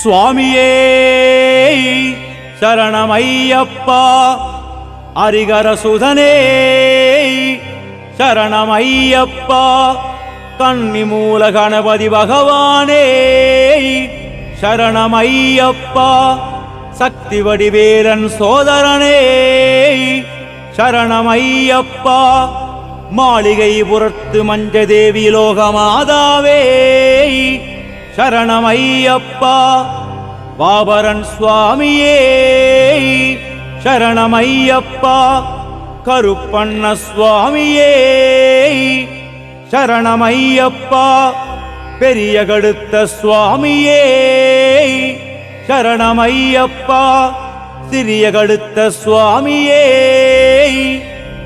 சுவாமியே சரணமையப்பா அரிகர சுதனே சரணமையப்பா கன்னிமூல கணபதி பகவானே சரணமையப்பா சக்தி வடிவேலன் சோதரனே சரணமையப்பா மாளிகை புறத்து மஞ்சதேவி லோகமாதாவே சரணமையப்பா பாபரன் சுவாமியே. சரணமையப்பா கருப்பண்ண சுவாமியே. சரணமையப்பா பெரிய கடுத்த சுவாமியே. சரணமையப்பா சிறிய கடுத்த சுவாமியே.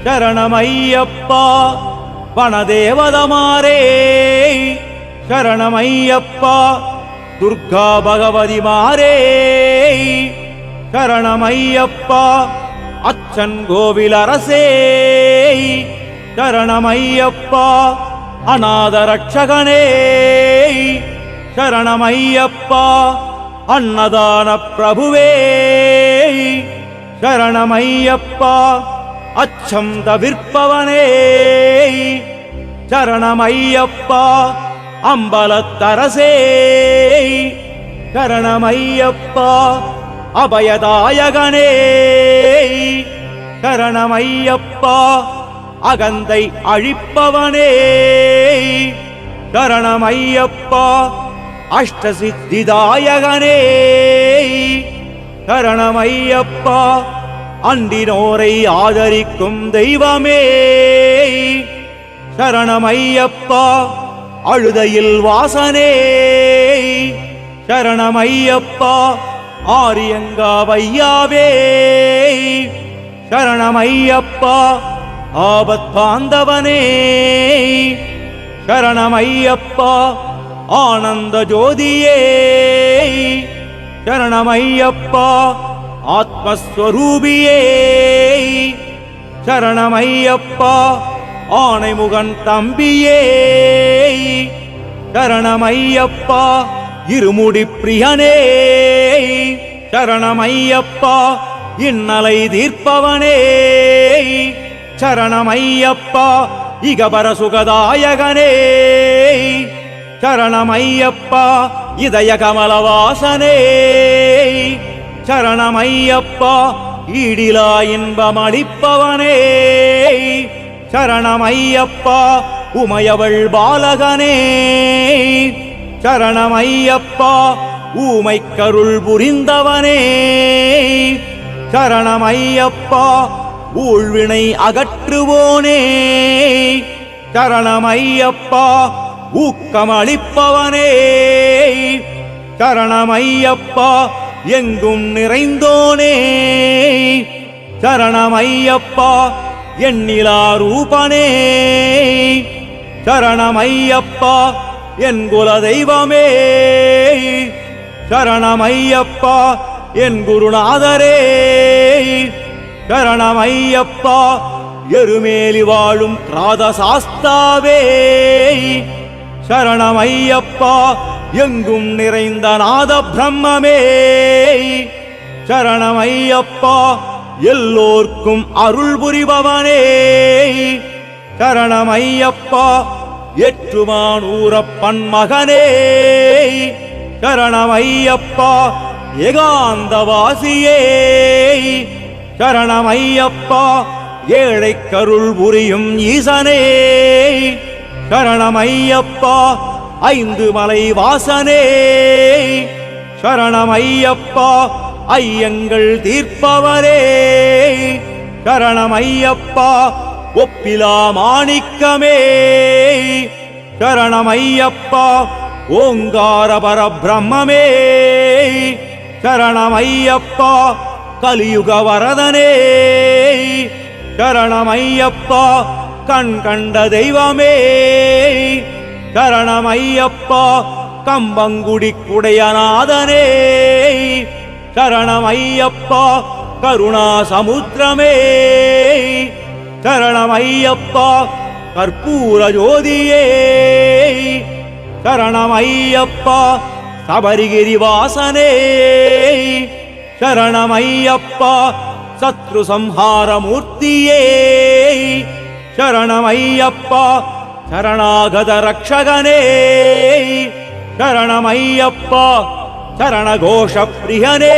சரணமையப்பா வனதேவதமாரே சரணமையப்பா துர்கா பகவதி மாறே சரணமையப்பா அச்சன் கோவில் அரசே சரணமையப்பா அநாத ரட்சகனே சரணமையப்பா அன்னதான பிரபுவே. சரணமையப்பா அச்சம் தவிர்ப்பவனே. சரணமையப்பா அம்பலத்தரசே. கரணமையப்பா அபயதாயகனே. கரணமையப்பா அகந்தை அழிப்பவனே. கரணமையப்பா அஷ்டசித்திதாயகனே. கரணமையப்பா அண்டினோரை ஆதரிக்கும் தெய்வமே. சரணமையப்பா அழுதையில் வாசனே சரணமையப்பா ஆரியங்காவையாவே சரணமையப்பா ஆபத்தாந்தவனே சரணமையப்பா ஆனந்த ஜோதியே. சரணமையப்பா ஆத்மஸ்வரூபியே. சரணமையப்பா ஆனைமுகன் தம்பியே. சரணமையப்பா இருமுடி பிரியனே. சரணமையப்பா இன்னலை தீர்ப்பவனே. சரணமையப்பா இகபர சுகதாயகனே. சரணமையப்பா இதய கமலவாசனே சரணமையப்பா ஈடிலா இன்பமளிப்பவனே. சரணமையப்பா உமையவள் பாலகனே. சரணமையப்பா ஊமை கருள் புரிந்தவனே. சரணமையப்பா ஊழ்வினை அகற்றுவோனே. சரணமையப்பா ஊக்கமளிப்பவனே. சரணமையப்பா எங்கும் நிறைந்தோனே. சரணமையப்பா எண்ணிலா ரூபனே. சரணமையப்பா என் குல தெய்வமே சரணமையப்பா என் குருநாதரே. சரணமையப்பா எருமேலி வாழும் ராதசாஸ்தாவே. சரணமையப்பா எங்கும் நிறைந்த நாத பிரம்மமே சரணமையப்பா எல்லோர்க்கும் அருள் புரிபவனே. கரணம் ஐயப்பா எற்றுமானூரப்பன் மகனே. கரணம் ஐயப்பா ஏகாந்தவாசியே. கரணம் ஐயப்பா ஏழை கருள் புரியும் ஈசனே. கரணம் ஐயப்பா ஐந்து மலை வாசனே. சரணமையப்பா ஐயங்கள் தீர்ப்பவரே. சரணமையப்பா ஒப்பிலா மாணிக்கமே. சரணமையப்பா ஓங்கார பரபிரம்மே சரணமையப்பா கலியுக வரதனே சரணமையப்பா கண் கண்ட தெய்வமே. சரணமையப்பா கம்பங்குடி குடையநாதனே. சரணமையப்பா கருணா சமுத்திரமே சரணமையப்பா கற்பூர ஜோதியே. சரணமையப்பா சபரிகிரி வாசனே. சரணமையப்பா சத்ரு சம்ஹாரமூர்த்தியே சரணமையப்பா சரணாகத ரக்ஷகனே. சரணமையப்பா சரணகோஷ பிரியனே.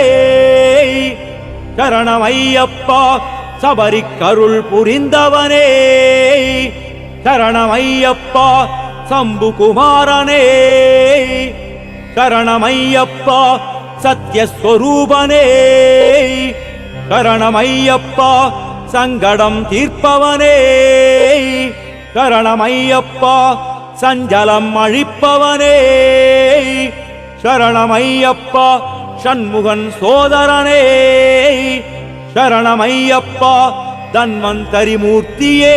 சரணமையப்பா சபரி கருள் புரிந்தவனே. சரணமையப்பா சம்பு குமாரனே சரணமையப்பா சத்யஸ்வரூபனே. சரணமையப்பா சங்கடம் தீர்ப்பவனே. சரணமையப்பா சஞ்சலம் அழிப்பவனே. சரணமையப்பா சண்முகன் சோதரனே. சரணமையப்பா தன்வந்தரி மூர்த்தியே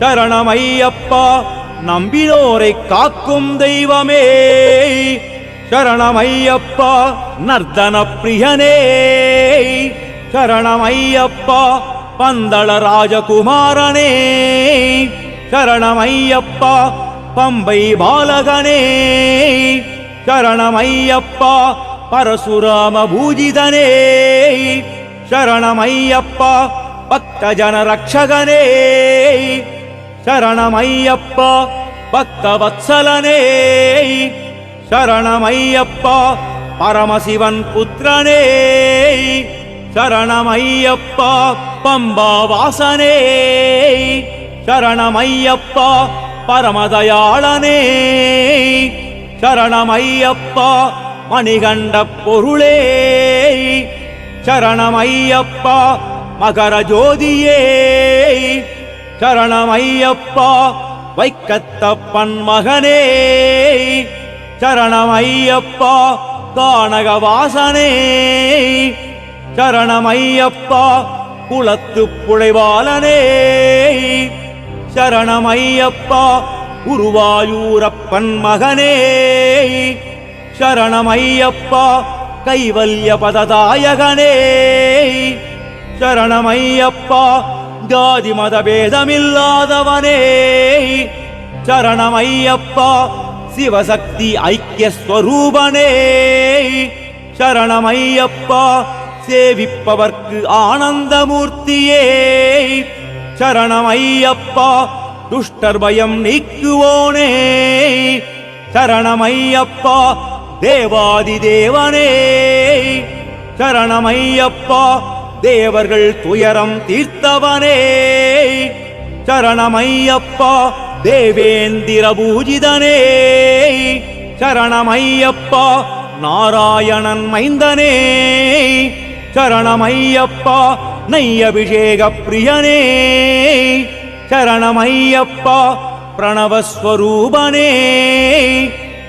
சரணமையப்பா நம்பினோரை காக்கும் தெய்வமே. சரணமையப்பா நர்தன பிரியனே சரணமையப்பா பந்தள ராஜகுமாரனே. சரணமையப்பா பம்பை பாலகனே. சரணமையப்பா பரசுராம பூஜிதனே. சரணமையப்பா பக்தஜன ரக்ஷகனே சரணமையப்பா பக்தவத்சலனே சரணமையப்பா பரமசிவன் புத்திரனே சரணமையப்பா பம்பா வாசனே சரணமையப்பா பரமதயாளனே சரணமையப்பா மணிகண்ட பொருளே சரணமையப்பா மகர ஜோதியே சரணமையப்பா வைக்கத்தப்பன் மகனே. சரணமையப்பா கானக வாசனே சரணமையப்பா குளத்து புழைவாளனே சரணமையப்பா உருவாயூரப்பன் மகனே. சரணமையப்பா கைவல்ய பததாயகனே சரணமையப்பா ஜாதி மதபேதமில்லாதவனே சரணமையப்பா சிவசக்தி ஐக்கிய ஸ்வரூபனே சரணமையப்பா சேவிப்பவர்க்கு ஆனந்தமூர்த்தியே. சரணமையப்பா துஷ்டர் பயம் நீக்குவோனே. சரணமையப்பா தேவாதி தேவனே சரணமையப்பா தேவர்கள் துயரம் தீர்த்தவனே. சரணமையப்பா தேவேந்திர பூஜிதனே. சரணமையப்பா நாராயணன் மைந்தனே. சரணமையப்பா நையபிஷேக பிரியனே. சரணமையப்பா பிரணவஸ்வரூபனே.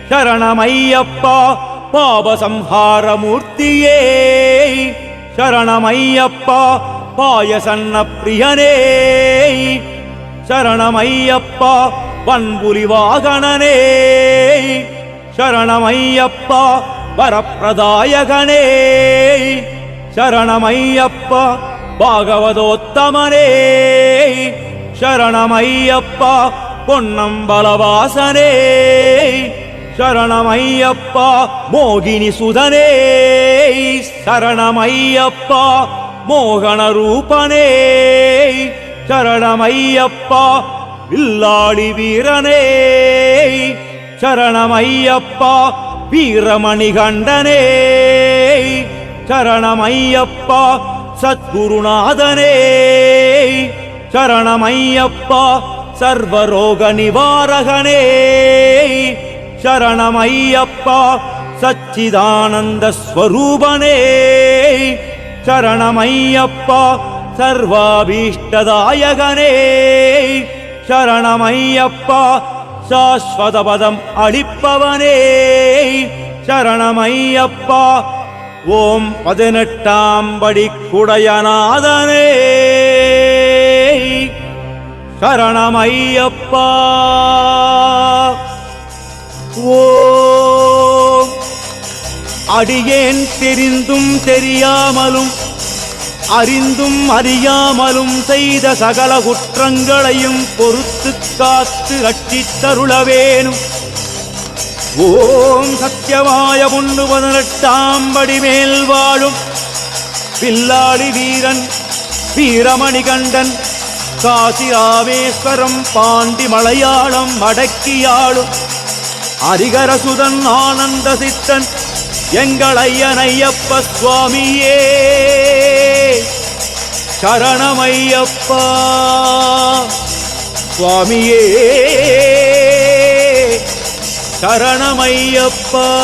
சரணமையப்பா பாபசம்ஹாரமூர்த்தியே சரணமையப்பா பாயசன்ன பிரியனே. சரணமையப்பா வன்புலி வாகனனே. சரணமையப்பா வரப்பிரதாயகனே. சரணமையப்பா பாகவதோத்தமனே. சரணமையப்பா பொன்னம்பலவாசனே. சரணமையப்பா மோகினி சுதனே. சரணமையப்பா மோகன ரூபனே. சரணமையப்பா வில்லாளி வீரனே. சரணமையப்பா வீரமணி கண்டனே. சரணமையப்பா சத்குருநாதனே. சரணமையப்பா சர்வரோக நிவாரகனே. சரணமையப்பா சச்சிதானந்த ஸ்வரூபனே. சரணமையப்பா சர்வாபீஷ்டதாயகனே. சரணமையப்பா சாஸ்வதபதம் அளிப்பவனே. சரணமையப்பா ஓம் பதினெட்டாம் படி குடையநாதனே. சரணமையப்பா ஓம் அடியேன் தெரிந்தும் தெரியாமலும் அறிந்தும் அறியாமலும் செய்த சகல குற்றங்களையும் பொறுத்து காத்து ரட்சித்தருளவேனும். ஓம் சத்தியமாய பொண்ணு பதினெட்டாம் படி மேல் வாழும். பில்லாளி வீரன் வீரமணிகண்டன் காசி ராமேஸ்வரம் பாண்டி மலையாளம் அடக்கியாளும் அரிகரசுதன் ஆனந்த சித்தன் எங்கள் ஐயன் ஐயப்ப சுவாமியே. சரணமையப்பா. சுவாமியே. சரணமையப்பா.